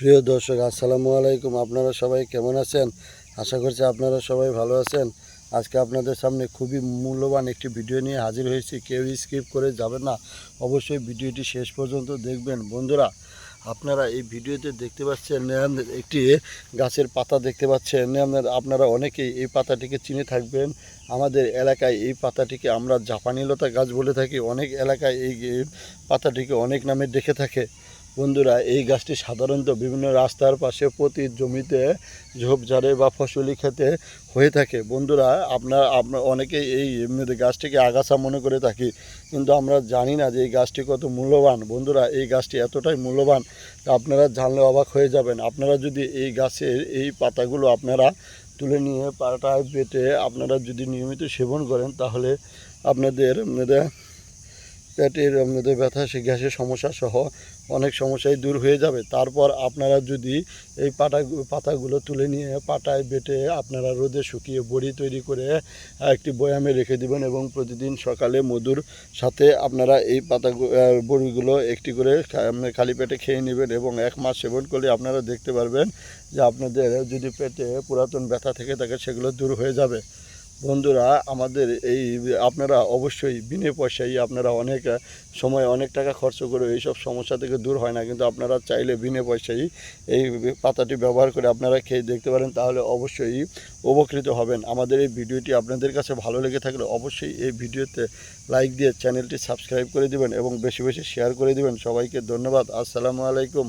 প্রিয় দর্শক, আসসালামু আলাইকুম। আপনারা সবাই কেমন আছেন? আশা করছি আপনারা সবাই ভালো আছেন। আজকে আপনাদের সামনে খুবই মূল্যবান একটি ভিডিও নিয়ে হাজির হয়েছি। কেউ স্কিপ করে যাবেন না। অবশ্যই ভিডিওটি শেষ পর্যন্ত দেখবেন। বন্ধুরা, আপনারা এই ভিডিওতে দেখতে পাচ্ছেন একটি গাছের পাতা দেখতে পাচ্ছেন। আপনারা অনেকেই এই পাতাটিকে চিনে থাকবেন। আমাদের এলাকায় এই পাতাটিকে আমরা জাপানি লতা গাছ বলে থাকি। অনেক এলাকায় এই পাতাটিকে অনেক নামে ডেকে থাকে। বন্ধুরা, এই গাছটি সাধারণত বিভিন্ন রাস্তার পাশে প্রতি জমিতে ঝোপঝাড়ে বা ফসলি খেতে হয়ে থাকে। বন্ধুরা, আপনার আপনার অনেকেই এই গাছটিকে আগাছা মনে করে থাকি, কিন্তু আমরা জানি না যে এই গাছটি কত মূল্যবান। বন্ধুরা, এই গাছটি এতটাই মূল্যবান, আপনারা জানলে অবাক হয়ে যাবেন। আপনারা যদি এই গাছের এই পাতাগুলো আপনারা তুলে নিয়ে পাটায় পেটে আপনারা যদি নিয়মিত সেবন করেন, তাহলে আপনাদের পেটের আপনাদের ব্যথা, সে গ্যাসের সমস্যা সহ অনেক সমস্যাই দূর হয়ে যাবে। তারপর আপনারা যদি এই পাটা, পাতাগুলো তুলে নিয়ে পাটায় বেটে আপনারা রোদে শুকিয়ে বড়ি তৈরি করে একটি বয়ামে রেখে দিবেন এবং প্রতিদিন সকালে মধুর সাথে আপনারা এই পাতা বড়িগুলো একটি করে খালি পেটে খেয়ে নেবেন এবং এক মাস সেবন করলে আপনারা দেখতে পারবেন যে আপনাদের যদি পেটে পুরাতন ব্যথা থেকে থাকে, সেগুলো দূর হয়ে যাবে। বন্ধুরা, আমাদের এই, আপনারা অবশ্যই বিনে পয়সায় আপনারা অনেক সময় অনেক টাকা খরচ করে এইসব সমস্যা থেকে দূর হয় না। কিন্তু আপনারা চাইলে বিনে পয়সায় এই পাতাটি ব্যবহার করে আপনারা খেয়ে দেখতে পারেন, তাহলে অবশ্যই উপকৃত হবেন। আমাদের এই ভিডিওটি আপনাদের কাছে ভালো লেগে থাকলে অবশ্যই এই ভিডিওতে লাইক দিয়ে চ্যানেলটি সাবস্ক্রাইব করে দিবেন এবং বেশি বেশি শেয়ার করে দিবেন। সবাইকে ধন্যবাদ। আসসালামু আলাইকুম।